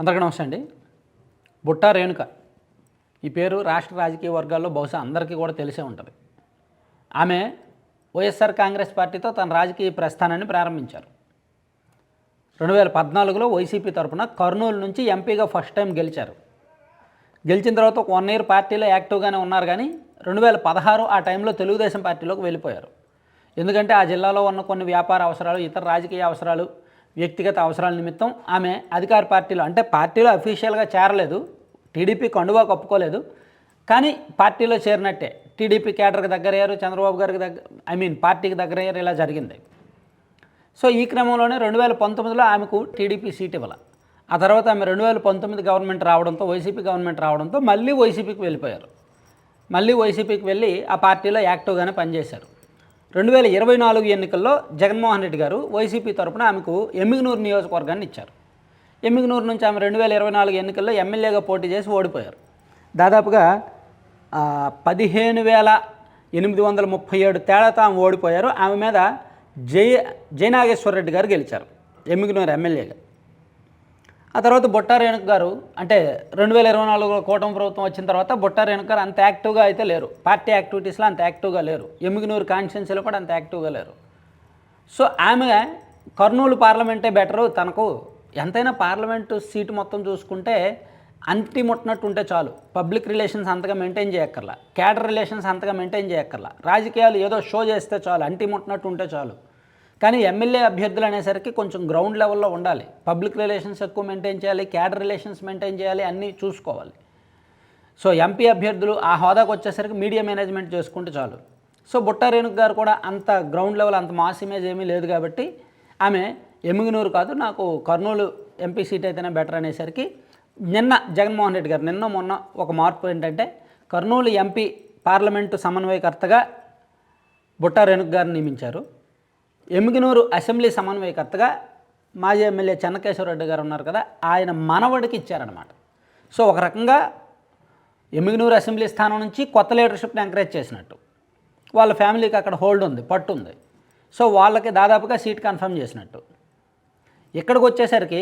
అందరికీ నమస్తే అండి. బుట్టా రేణుక. ఈ పేరు రాష్ట్ర రాజకీయ వర్గాల్లో బహుశా అందరికీ కూడా తెలిసే ఉంటుంది. ఆమె వైఎస్ఆర్ కాంగ్రెస్ పార్టీతో తన రాజకీయ ప్రస్థానాన్ని ప్రారంభించారు. రెండు వేల పద్నాలుగులో వైసీపీ తరఫున కర్నూలు నుంచి ఎంపీగా ఫస్ట్ టైం గెలిచారు. గెలిచిన తర్వాత ఒక వన్ ఇయర్ పార్టీలో యాక్టివ్గానే ఉన్నారు కానీ రెండు వేల పదహారు ఆ టైంలో తెలుగుదేశం పార్టీలోకి వెళ్ళిపోయారు. ఎందుకంటే ఆ జిల్లాలో ఉన్న కొన్ని వ్యాపార అవసరాలు ఇతర రాజకీయ అవసరాలు వ్యక్తిగత అవసరాల నిమిత్తం ఆమె అధికార పార్టీలో అంటే పార్టీలో అఫీషియల్గా చేరలేదు టీడీపీ కండువా కప్పుకోలేదు కానీ పార్టీలో చేరినట్టే. టీడీపీ కేడర్కి దగ్గరయ్యారు చంద్రబాబు గారికి దగ్గర ఐ మీన్ పార్టీకి దగ్గరయ్యారు ఇలా జరిగింది. సో ఈ క్రమంలోనే రెండు వేల పంతొమ్మిదిలో ఆమెకు టీడీపీ సీట్ ఇవ్వాల. ఆ తర్వాత ఆమె రెండు వేల పంతొమ్మిది గవర్నమెంట్ రావడంతో వైసీపీ గవర్నమెంట్ రావడంతో మళ్ళీ వైసీపీకి వెళ్ళిపోయారు. మళ్ళీ వైసీపీకి వెళ్ళి ఆ పార్టీలో యాక్టివ్గానే పనిచేశారు. రెండు వేల ఇరవై నాలుగు ఎన్నికల్లో జగన్మోహన్ రెడ్డి గారు వైసీపీ తరపున ఆమెకు ఎమ్మిగనూరు నియోజకవర్గాన్ని ఇచ్చారు. ఎమ్మిగనూరు నుంచి ఆమె రెండు వేల ఇరవై నాలుగు ఎన్నికల్లో ఎమ్మెల్యేగా పోటీ చేసి ఓడిపోయారు. దాదాపుగా పదిహేను వేల ఎనిమిది వందల ముప్పై ఏడు తేడాతో ఆమె ఓడిపోయారు. ఆమె మీద జయ జయనాగేశ్వర రెడ్డి గారు గెలిచారు. ఎమ్మిగనూరు ఎమ్మెల్యేగా. ఆ తర్వాత బొట్టా రేణుక్ గారు అంటే రెండు వేల ఇరవై నాలుగులో కూటమి ప్రభుత్వం వచ్చిన తర్వాత బొట్టా రేణుక్ గారు అంత యాక్టివ్గా అయితే లేరు. పార్టీ యాక్టివిటీస్లో అంత యాక్టివ్గా లేరు. ఎమ్మిగినూరు కాన్స్టిట్యున్సీలో కూడా అంత యాక్టివ్గా లేరు. సో ఆమె కర్నూలు పార్లమెంటే బెటరు. తనకు ఎంతైనా పార్లమెంటు సీటు మొత్తం చూసుకుంటే అంటి ముట్టినట్టు ఉంటే చాలు. పబ్లిక్ రిలేషన్స్ అంతగా మెయింటైన్ చేయక్కర్లా. క్యాడర్ రిలేషన్స్ అంతగా మెయింటైన్ చేయక్కర్లా. రాజకీయాలు ఏదో షో చేస్తే చాలు. అంటి ముట్టినట్టు ఉంటే చాలు. కానీ ఎమ్మెల్యే అభ్యర్థులు అనేసరికి కొంచెం గ్రౌండ్ లెవెల్లో ఉండాలి. పబ్లిక్ రిలేషన్స్ ఎక్కువ మెయింటైన్ చేయాలి క్యాడర్ రిలేషన్స్ మెయింటైన్ చేయాలి అన్నీ చూసుకోవాలి. సో ఎంపీ అభ్యర్థులు ఆ హోదాకు వచ్చేసరికి మీడియా మేనేజ్మెంట్ చేసుకుంటే చాలు. సో బుట్ట రేణుక్ గారు కూడా అంత గ్రౌండ్ లెవెల్ అంత మాస్ ఇమేజ్ ఏమీ లేదు కాబట్టి ఆమె ఎమ్మిగినూరు కాదు నాకు కర్నూలు ఎంపీ సీట్ అయితేనే బెటర్ అనేసరికి నిన్న జగన్మోహన్ రెడ్డి గారు నిన్న మొన్న ఒక మార్పు ఏంటంటే కర్నూలు ఎంపీ పార్లమెంటు సమన్వయకర్తగా బుట్టారేణుకు గారిని నియమించారు. ఎమిగినూరు అసెంబ్లీ సమన్వయకర్తగా మాజీ ఎమ్మెల్యే చెన్నకేశ్వరరెడ్డి గారు ఉన్నారు కదా ఆయన మనవడికి ఇచ్చారనమాట సో ఒక రకంగా ఎమిగినూరు అసెంబ్లీ స్థానం నుంచి కొత్త లీడర్షిప్ని ఎంకరేజ్ చేసినట్టు. వాళ్ళ ఫ్యామిలీకి అక్కడ హోల్డ్ ఉంది పట్టు ఉంది. సో వాళ్ళకి దాదాపుగా సీట్ కన్ఫర్మ్ చేసినట్టు. ఇక్కడికి వచ్చేసరికి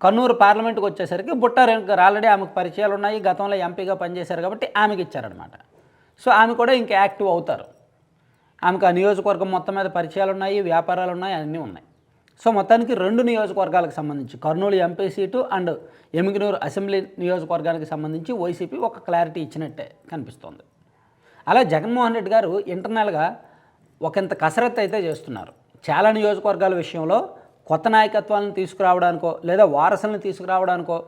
కన్నూరు పార్లమెంట్కి వచ్చేసరికి బుట్ట గారు ఆల్రెడీ ఆమెకు పరిచయాలు ఉన్నాయి గతంలో ఎంపీగా పనిచేశారు కాబట్టి ఆమెకి ఇచ్చారనమాట సో ఆమె కూడా ఇంకా యాక్టివ్ అవుతారు. ఆమెకు ఆ నియోజకవర్గం మొత్తం మీద పరిచయాలు ఉన్నాయి వ్యాపారాలు ఉన్నాయి అన్నీ ఉన్నాయి. సో మొత్తానికి రెండు నియోజకవర్గాలకు సంబంధించి Kurnool MP seat and Emmiganur assembly నియోజకవర్గానికి సంబంధించి వైసీపీ ఒక క్లారిటీ ఇచ్చినట్టే కనిపిస్తోంది. అలా జగన్మోహన్ రెడ్డి గారు ఇంటర్నల్గా ఒకంత కసరత్తు అయితే చేస్తున్నారు. చాలా నియోజకవర్గాల విషయంలో కొత్త నాయకత్వాలను తీసుకురావడానికో లేదా వారసులను తీసుకురావడానికో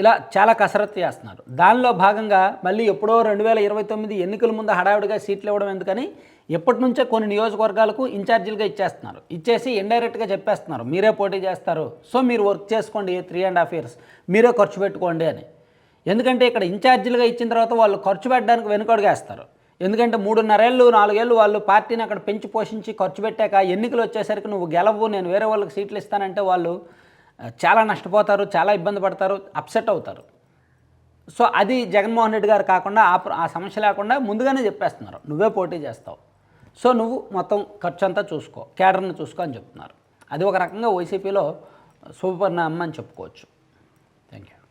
ఇలా చాలా కసరత్తు చేస్తున్నారు. దానిలో భాగంగా మళ్ళీ ఎప్పుడో రెండు వేల ఇరవై తొమ్మిది ఎన్నికల ముందు హడావిడిగా సీట్లు ఇవ్వడం ఎందుకని ఎప్పటి నుంచే కొన్ని నియోజకవర్గాలకు ఇన్ఛార్జీలుగా ఇచ్చేస్తున్నారు. ఇచ్చేసి ఇండైరెక్ట్గా చెప్పేస్తున్నారు. మీరే పోటీ చేస్తారు. సో మీరు వర్క్ చేసుకోండి త్రీ అండ్ హాఫ్ ఇయర్స్. మీరే ఖర్చు పెట్టుకోండి అని. ఎందుకంటే ఇక్కడ ఇన్ఛార్జీలుగా ఇచ్చిన తర్వాత వాళ్ళు ఖర్చు పెట్టడానికి వెనుకడుగేస్తారు. ఎందుకంటే మూడున్నరేళ్ళు నాలుగేళ్ళు వాళ్ళు పార్టీని అక్కడ పెంచి పోషించి ఖర్చు పెట్టాక ఎన్నికలు వచ్చేసరికి నువ్వు గెలవు నేను వేరే వాళ్ళకి సీట్లు ఇస్తానంటే వాళ్ళు చాలా నష్టపోతారు చాలా ఇబ్బంది పడతారు అప్సెట్ అవుతారు. సో అది జగన్మోహన్ రెడ్డి గారు కాకుండా ఆ ప్ర- ఆ సమస్య లేకుండా ముందుగానే చెప్పేస్తున్నారు. నువ్వే పోటీ చేస్తావు. సో నువ్వు మొత్తం ఖర్చు అంతా చూసుకో కేడర్ని చూసుకో అని చెప్తున్నారు. అది ఒక రకంగా వైసీపీలో శుభపరిణామం అని చెప్పుకోవచ్చు. Thank you